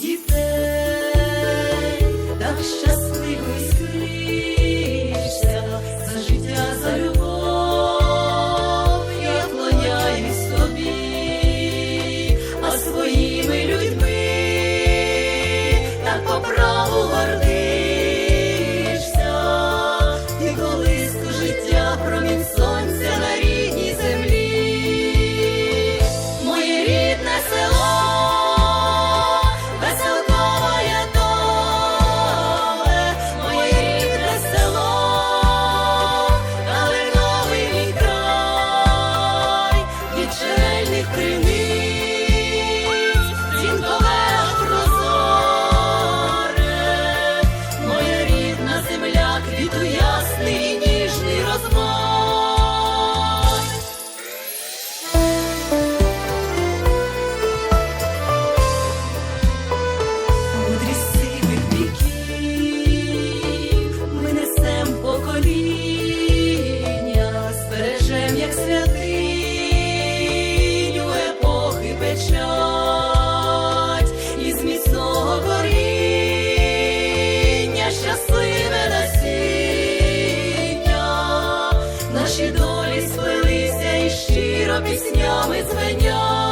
дітей, так щасливий. піснями звеня.